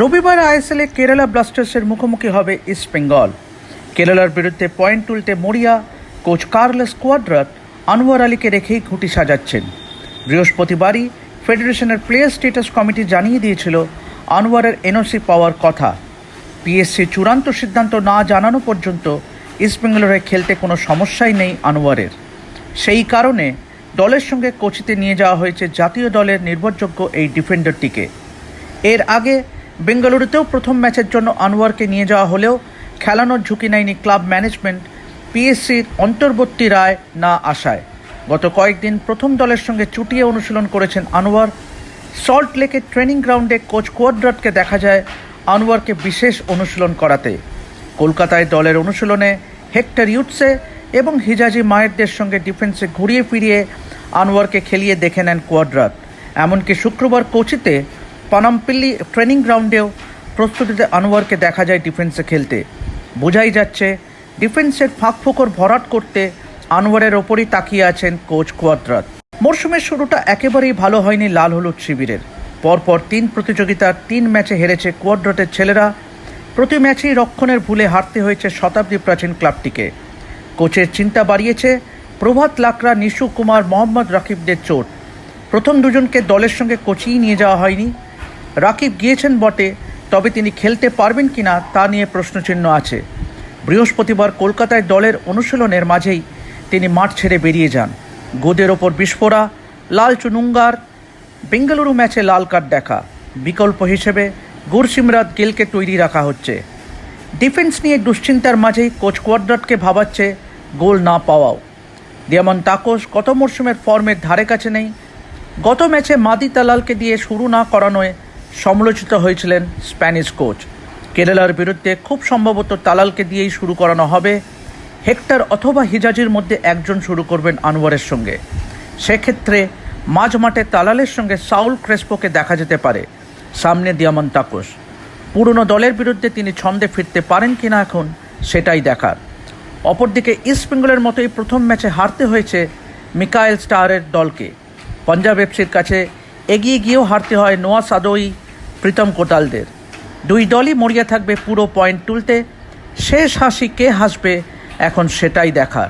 রবিবার আইএসএলে কেরালা ব্লাস্টার্সের মুখোমুখি হবে ইস্ট বেঙ্গল। কেরালার বিরুদ্ধে পয়েন্ট তুলতে মরিয়া, কোচ কার্লস কোয়াড্রাত, আনোয়ার আলীকে রেখেই ঘুঁটি সাজাচ্ছেন। বৃহস্পতিবারই ফেডারেশনের প্লেয়ার স্টেটাস কমিটি জানিয়ে দিয়েছিল আনোয়ারের এনওসি পাওয়ার কথা। পিএসসি চূড়ান্ত সিদ্ধান্ত না জানানো পর্যন্ত ইস্টবেঙ্গলের হয়ে খেলতে কোনো সমস্যাই নেই আনোয়ারের। সেই কারণে দলের সঙ্গে কোচিতে নিয়ে যাওয়া হয়েছে জাতীয় দলের নির্ভরযোগ্য এই ডিফেন্ডারটিকে। এর আগে বেঙ্গালুরুতেও প্রথম ম্যাচের জন্য আনোয়ারকে নিয়ে যাওয়া হলেও খেলানোর ঝুঁকি নেয়নি ক্লাব ম্যানেজমেন্ট। পিএসসির অন্তর্বর্তী রায় না আসায়। গত কয়েকদিন প্রথম দলের সঙ্গে চুটিয়ে অনুশীলন করেছেন আনোয়ার। সল্ট লেকের ট্রেনিং গ্রাউন্ডে কোচ কোয়াড্রাটকে দেখা যায় আনোয়ারকে বিশেষ অনুশীলন করাতে। কলকাতায় দলের অনুশীলনে হেক্টর ইউটসে এবং হিজাজি মায়েরদের সঙ্গে ডিফেন্সে ঘুরিয়ে ফিরিয়ে আনোয়ারকে খেলিয়ে দেখে নেন কোয়াড্রাট। এমনকি শুক্রবার কোচিতে পানামপিল্লি ট্রেনিং গ্রাউন্ডেও প্রস্তুতিতে আনোয়ারকে দেখা যায় ডিফেন্সে খেলতে। বোঝাই যাচ্ছে, ডিফেন্সের ফাঁক ফোকর ভরাট করতে আনোয়ারের ওপরই তাকিয়ে আছেন কোচ কোয়াদ্রাত। মরশুমের শুরুটা একেবারেই ভালো হয়নি লাল হলুদ শিবিরের। পরপর তিন প্রতিযোগিতার তিন ম্যাচে হেরেছে কোয়াড্রাটের ছেলেরা। প্রতি ম্যাচেই রক্ষণের ভুলে হারতে হয়েছে শতাব্দী প্রাচীন ক্লাবটিকে। কোচের চিন্তা বাড়িয়েছে, প্রভাত লাকরা নিশু কুমার, মোহাম্মদ রাকিবদের চোট। প্রথম দুজনকে দলের সঙ্গে কোচিয়ে নিয়ে যাওয়া হয়নি। রাকিব গিয়েছেন বটে, তবে তিনি খেলতে পারবেন কিনা তা নিয়ে প্রশ্নচিহ্ন আছে। বৃহস্পতিবার কলকাতায় দলের অনুশীলনের মাঝেই তিনি মাঠ ছেড়ে বেরিয়ে যান। গোদের ওপর বিস্ফোরা, লাল চুনুঙ্গার, বেঙ্গালুরু ম্যাচে লাল কার্ড দেখা। বিকল্প হিসেবে গুরসিমরাত গিলকে তৈরি রাখা হচ্ছে। ডিফেন্স নিয়ে দুশ্চিন্তার মাঝেই কোচ কোয়াড্রাটকে ভাবাচ্ছে গোল না পাওয়াও। যেমন তাকোস গত মরশুমের ফর্মের ধারে কাছে নেই। গত ম্যাচে মাদি তালালকে দিয়ে শুরু না করানোয় সমালোচিত হয়েছিলেন স্প্যানিশ কোচ। কেরালার বিরুদ্ধে খুব সম্ভবত তালালকে দিয়েই শুরু করানো হবে। হেক্টর অথবা হিজাজির মধ্যে একজন শুরু করবেন আনোয়ারের সঙ্গে। সেক্ষেত্রে মাঝ মাঠে তালালের সঙ্গে সাউল ক্রেসপোকে দেখা যেতে পারে, সামনে দিয়ামন তাকোস পুরনো দলের বিরুদ্ধে তিনি ছন্দে ফিরতে পারেন কিনা এখন সেটাই দেখার। অপরদিকে ইস্টবেঙ্গলের মতোই প্রথম ম্যাচে হারতে হয়েছে মিকায়েল স্টারের দলকে। পাঞ্জাব এফসির কাছে এগিয়ে গিয়েও হারতে হয় নোয়া সাদোই প্রীতম কোটালদের। দুই দলই মরিয়া থাকবে পুরো পয়েন্ট তুলতে। শেষ হাসি কে হাসবে এখন সেটাই দেখার।